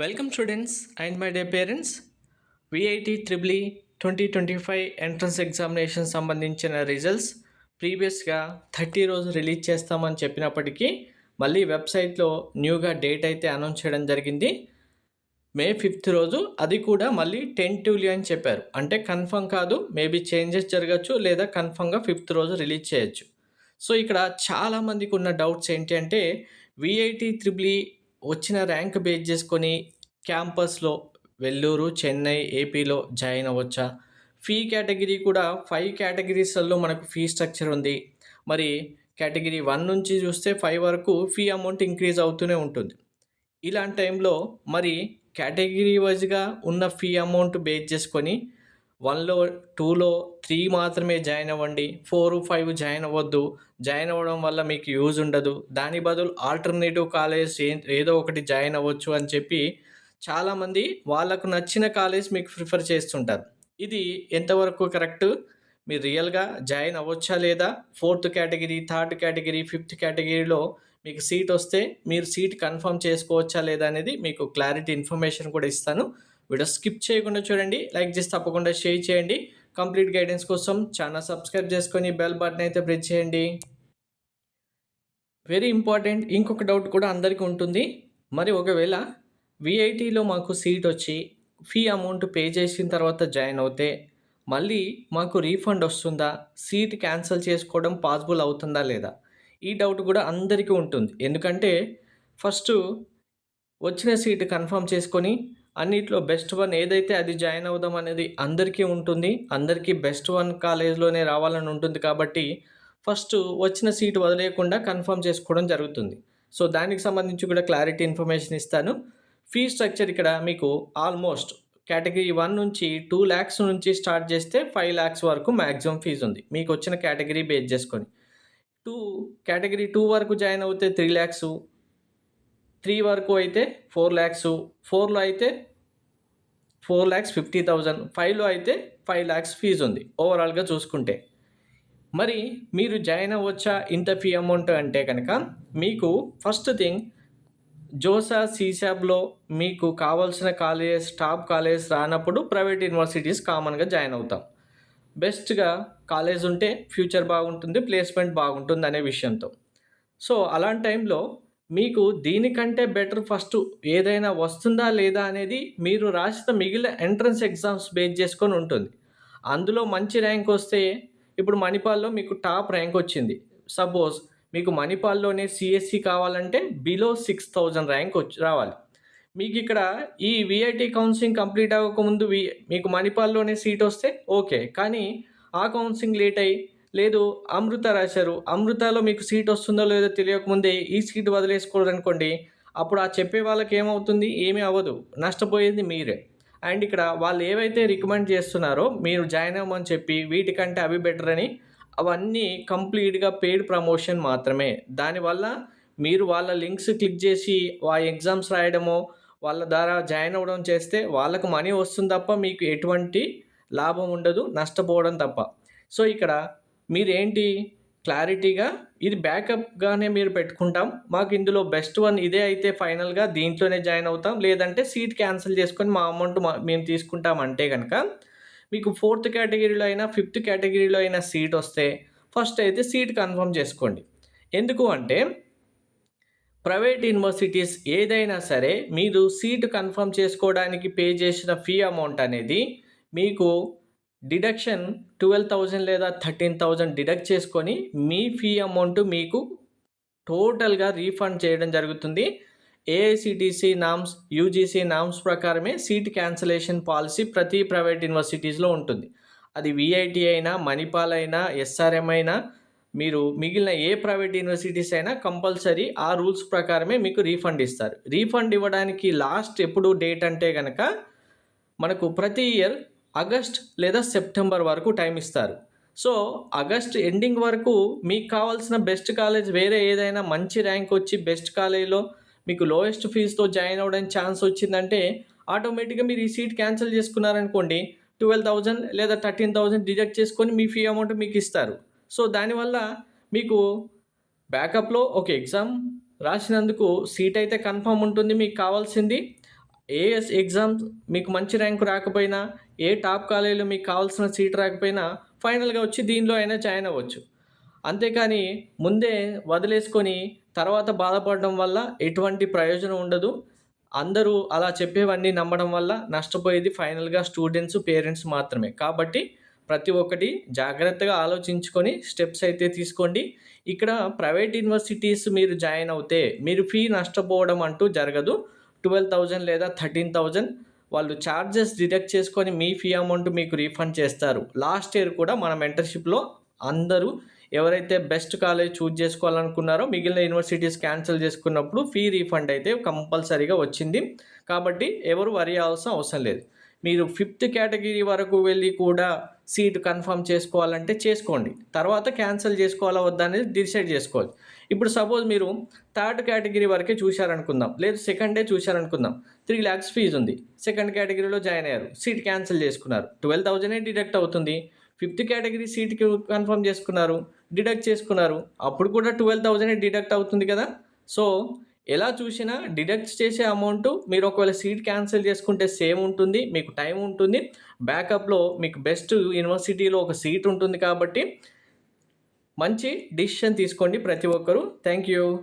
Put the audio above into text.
Welcome students and my dear parents VIT triple E twenty twenty five entrance examination సంబంధించిన results ప్రీవియస్గా thirty రోజు release చేస్తామని చెప్పినప్పటికీ మళ్ళీ వెబ్సైట్లో న్యూగా డేట్ అయితే అనౌన్స్ చేయడం జరిగింది. మే ఫిఫ్త్ రోజు అది కూడా మళ్ళీ టెంటివ్లీ అని చెప్పారు. అంటే కన్ఫర్మ్ కాదు మేబీ చేంజెస్ జరగచ్చు లేదా కన్ఫర్మ్గా ఫిఫ్త్ రోజు రిలీజ్ చేయొచ్చు. సో ఇక్కడ చాలామందికి ఉన్న డౌట్స్ ఏంటి అంటే విఐటి త్రిబ్లీ వచ్చిన ర్యాంక్ బేస్ చేసుకొని క్యాంపస్లో వెల్లూరు చెన్నై ఏపీలో జాయిన్ అవ్వచ్చా? ఫీ కేటగిరీ కూడా ఫైవ్ కేటగిరీస్లలో మనకు ఫీ స్ట్రక్చర్ ఉంది. మరి కేటగిరీ వన్ నుంచి చూస్తే ఫైవ్ వరకు ఫీ అమౌంట్ ఇంక్రీజ్ అవుతూనే ఉంటుంది. ఇలాంటి టైంలో మరి కేటగిరీ వైజ్గా ఉన్న ఫీ అమౌంట్ బేస్ చేసుకొని వన్లో టూలో త్రీ మాత్రమే జాయిన్ అవ్వండి ఫోర్ ఫైవ్ జాయిన్ అవ్వద్దు. జాయిన్ అవ్వడం వల్ల మీకు యూజ్ ఉండదు. దాని బదులు ఆల్టర్నేటివ్ కాలేజ్ ఏదో ఒకటి జాయిన్ అవ్వచ్చు అని చెప్పి చాలామంది వాళ్ళకు నచ్చిన కాలేజ్ మీకు ప్రిఫర్ చేస్తుంటారు. ఇది ఎంతవరకు కరెక్ట్? మీరు రియల్గా జాయిన్ అవ్వచ్చా లేదా? Fourth category third category fifth కేటగిరీలో మీకు సీట్ వస్తే మీరు సీట్ కన్ఫర్మ్ చేసుకోవచ్చా లేదా అనేది మీకు క్లారిటీ ఇన్ఫర్మేషన్ కూడా ఇస్తాను. వీడియో స్కిప్ చేయకుండా చూడండి. లైక్ చేసి తప్పకుండా షేర్ చేయండి. కంప్లీట్ గైడెన్స్ కోసం ఛానల్ సబ్స్క్రైబ్ చేసుకొని బెల్ బటన్ అయితే ప్రెస్ చేయండి. వెరీ ఇంపార్టెంట్ ఇంకొక డౌట్ కూడా అందరికీ ఉంటుంది. మరి ఒకవేళ విఐటీలో మాకు సీట్ వచ్చి ఫీ అమౌంట్ పే చేసిన తర్వాత జాయిన్ అవుతే మళ్ళీ మాకు రీఫండ్ వస్తుందా? సీట్ క్యాన్సిల్ చేసుకోవడం పాసిబుల్ అవుతుందా లేదా? ఈ డౌట్ కూడా అందరికీ ఉంటుంది. ఎందుకంటే ఫస్ట్ వచ్చిన సీట్ కన్ఫర్మ్ చేసుకొని అన్నిట్లో బెస్ట్ వన్ ఏదైతే అది జాయిన్ అవుదాం అనేది అందరికీ ఉంటుంది. అందరికీ బెస్ట్ వన్ కాలేజ్లోనే రావాలని ఉంటుంది కాబట్టి ఫస్ట్ వచ్చిన సీట్ వదిలేయకుండా కన్ఫర్మ్ చేసుకోవడం జరుగుతుంది. సో దానికి సంబంధించి కూడా క్లారిటీ ఇన్ఫర్మేషన్ ఇస్తాను. ఫీ స్ట్రక్చర్ ఇక్కడ మీకు ఆల్మోస్ట్ కేటగిరీ వన్ నుంచి టూ ల్యాక్స్ నుంచి స్టార్ట్ చేస్తే ఫైవ్ ల్యాక్స్ వరకు మ్యాక్సిమం ఫీజు ఉంది. మీకు వచ్చిన కేటగిరీ బేస్ చేసుకొని. టూ కేటగిరీ టూ వరకు జాయిన్ అవుతే త్రీ ల్యాక్స్ త్రీ వరకు అయితే ఫోర్ ల్యాక్స్ ఫోర్లో అయితే ఫోర్ ల్యాక్స్ ఫిఫ్టీ థౌజండ్ ఫైవ్లో అయితే ఫైవ్ ల్యాక్స్ ఫీజు ఉంది ఓవరాల్గా చూసుకుంటే. మరి మీరు జాయిన్ అవ్వచ్చా? ఇంత ఫీ అమౌంట్ అంటే కనుక మీకు ఫస్ట్ థింగ్ జోసా సీసాబ్లో మీకు కావాల్సిన కాలేజ్ టాప్ కాలేజ్ రానప్పుడు ప్రైవేట్ యూనివర్సిటీస్ కామన్గా జాయిన్ అవుతాం. బెస్ట్గా కాలేజ్ ఉంటే ఫ్యూచర్ బాగుంటుంది ప్లేస్మెంట్ బాగుంటుంది అనే విషయంతో. సో అలాంటి టైంలో మీకు దీనికంటే బెటర్ ఫస్ట్ ఏదైనా వస్తుందా లేదా అనేది మీరు రాసిన మిగిలిన ఎంట్రన్స్ ఎగ్జామ్స్ బేస్ చేసుకొని ఉంటుంది. అందులో మంచి ర్యాంక్ వస్తే ఇప్పుడు మణిపాల్లో మీకు టాప్ ర్యాంక్ వచ్చింది. సపోజ్ మీకు మణిపాల్లోనే సిఎస్సి కావాలంటే బిలో సిక్స్ థౌజండ్ ర్యాంక్ వచ్చి రావాలి. మీకు ఇక్కడ ఈ V I T counselling complete అవ్వకముందు వి మీకు మణిపాల్లోనే సీట్ వస్తే ఓకే. కానీ ఆ కౌన్సిలింగ్ లేట్ అయ్యి లేదు అమృత రాశారు. అమృతలో మీకు సీట్ వస్తుందో లేదో తెలియకముందే ఈ సీట్ వదిలేసుకోరు అనుకోండి అప్పుడు ఆ చెప్పే వాళ్ళకి ఏమవుతుంది? ఏమీ అవ్వదు. నష్టపోయేది మీరే. అండ్ ఇక్కడ వాళ్ళు ఏవైతే రికమెండ్ చేస్తున్నారో మీరు జాయిన్ అవ్వమని చెప్పి వీటికంటే అవి బెటర్ అని అవన్నీ కంప్లీట్గా పెయిడ్ ప్రమోషన్ మాత్రమే. దానివల్ల మీరు వాళ్ళ లింక్స్ క్లిక్ చేసి ఆ ఎగ్జామ్స్ రాయడమో వాళ్ళ ద్వారా జాయిన్ అవ్వడం చేస్తే వాళ్ళకు మనీ వస్తుంది తప్ప మీకు ఎటువంటి లాభం ఉండదు నష్టపోవడం తప్ప. సో ఇక్కడ మీరేంటి క్లారిటీగా? ఇది బ్యాకప్గానే మీరు పెట్టుకుంటాం. మాకు ఇందులో బెస్ట్ వన్ ఇదే అయితే ఫైనల్గా దీంట్లోనే జాయిన్ అవుతాం. లేదంటే సీట్ క్యాన్సిల్ చేసుకొని మా అమౌంట్ మా మేము తీసుకుంటాం అంటే కనుక మీకు ఫోర్త్ కేటగిరీలో అయినా ఫిఫ్త్ కేటగిరీలో అయినా సీట్ వస్తే ఫస్ట్ అయితే సీట్ కన్ఫర్మ్ చేసుకోండి. ఎందుకు అంటే ప్రైవేట్ యూనివర్సిటీస్ ఏదైనా సరే మీరు సీటు కన్ఫర్మ్ చేసుకోవడానికి పే చేసిన ఫీ అమౌంట్ అనేది మీకు డిడక్షన్ ట్వెల్వ్ థౌజండ్ లేదా థర్టీన్ థౌజండ్ డిడక్ట్ చేసుకొని మీ ఫీ అమౌంట్ మీకు టోటల్గా రీఫండ్ చేయడం జరుగుతుంది. ఏఐసిటిసి నామ్స్ యూజీసీ నామ్స్ ప్రకారమే సీట్ క్యాన్సలేషన్ పాలసీ ప్రతి ప్రైవేట్ యూనివర్సిటీస్లో ఉంటుంది. అది విఐటి అయినా మణిపాల్ అయినా ఎస్ఆర్ఎం అయినా మీరు మిగిలిన ఏ ప్రైవేట్ యూనివర్సిటీస్ అయినా కంపల్సరీ ఆ రూల్స్ ప్రకారమే మీకు రీఫండ్ ఇస్తారు. రీఫండ్ ఇవ్వడానికి లాస్ట్ ఎప్పుడు డేట్ అంటే కనుక మనకు ప్రతి ఇయర్ ఆగస్ట్ లేదా సెప్టెంబర్ వరకు టైం ఇస్తారు. సో ఆగస్ట్ ఎండింగ్ వరకు మీకు కావాల్సిన బెస్ట్ కాలేజ్ వేరే ఏదైనా మంచి ర్యాంక్ వచ్చి బెస్ట్ కాలేజ్లో మీకు లోయెస్ట్ ఫీజుతో జాయిన్ అవ్వడానికి ఛాన్స్ వచ్చిందంటే ఆటోమేటిక్గా మీరు ఈ సీట్ క్యాన్సిల్ చేసుకున్నారనుకోండి ట్వెల్వ్ థౌజండ్ లేదా థర్టీన్ థౌజండ్ డిడక్ట్ చేసుకొని మీ ఫీ అమౌంట్ మీకు ఇస్తారు. సో దానివల్ల మీకు బ్యాకప్లో ఒక ఎగ్జామ్ రాసినందుకు సీట్ అయితే కన్ఫర్మ్ ఉంటుంది మీకు కావాల్సింది ఏ ఎగ్జామ్స్ మీకు మంచి ర్యాంక్ రాకపోయినా ఏ టాప్ కాలేజీలో మీకు కావాల్సిన సీట్ రాకపోయినా ఫైనల్గా వచ్చి దీనిలో అయినా జాయిన్ అవ్వచ్చు. అంతేకాని ముందే వదిలేసుకొని తర్వాత బాధపడడం వల్ల ఎటువంటి ప్రయోజనం ఉండదు. అందరూ అలా చెప్పేవన్నీ నమ్మడం వల్ల నష్టపోయేది ఫైనల్గా స్టూడెంట్స్ పేరెంట్స్ మాత్రమే. కాబట్టి ప్రతి ఒక్కటి జాగ్రత్తగా ఆలోచించుకొని స్టెప్స్ అయితే తీసుకోండి. ఇక్కడ ప్రైవేట్ యూనివర్సిటీస్ మీరు జాయిన్ అవుతే మీరు ఫీ నష్టపోవడం అంటూ జరగదు. ట్వెల్వ్ థౌజండ్ లేదా థర్టీన్ థౌజండ్ వాళ్ళు ఛార్జెస్ డిడక్ట్ చేసుకొని మీ ఫీ అమౌంట్ మీకు రీఫండ్ చేస్తారు. లాస్ట్ ఇయర్ కూడా మన మెంటర్షిప్లో అందరూ ఎవరైతే బెస్ట్ కాలేజ్ చూజ్ చేసుకోవాలనుకున్నారో మిగిలిన యూనివర్సిటీస్ క్యాన్సిల్ చేసుకున్నప్పుడు ఫీ రీఫండ్ అయితే కంపల్సరీగా వచ్చింది. కాబట్టి ఎవరు వరి అవ్వాల్సిన అవసరం లేదు. మీరు ఫిఫ్త్ కేటగిరీ వరకు వెళ్ళి కూడా సీటు కన్ఫర్మ్ చేసుకోవాలంటే చేసుకోండి. తర్వాత క్యాన్సిల్ చేసుకోవాలా వద్దా అనేది డిసైడ్ చేసుకోవాలి. ఇప్పుడు సపోజ్ మీరు థర్డ్ కేటగిరీ వరకే చూశారనుకుందాం. లేదు సెకండ్ డే చూశారనుకుందాం. త్రీ ల్యాక్స్ ఫీజు ఉంది. సెకండ్ కేటగిరీలో జాయిన్ అయ్యారు. సీట్ క్యాన్సిల్ చేసుకున్నారు. ట్వెల్వ్ థౌజండే డిడక్ట్ అవుతుంది. ఫిఫ్త్ కేటగిరీ సీట్కి కన్ఫర్మ్ చేసుకున్నారు. డిడక్ట్ చేసుకున్నారు. అప్పుడు కూడా ట్వెల్వ్ థౌజండే డిడక్ట్ అవుతుంది కదా. సో ఎలా చూసినా డిడక్ట్ చేసే అమౌంట్ మీరు ఒకవేళ సీట్ క్యాన్సిల్ చేసుకుంటే సేమ్ ఉంటుంది మీకు టైం ఉంటుంది. బ్యాకప్లో మీకు బెస్ట్ యూనివర్సిటీలో ఒక సీట్ ఉంటుంది కాబట్టి మంచి డిసిషన్ తీసుకోండి ప్రతి ఒక్కరూ. Thank you.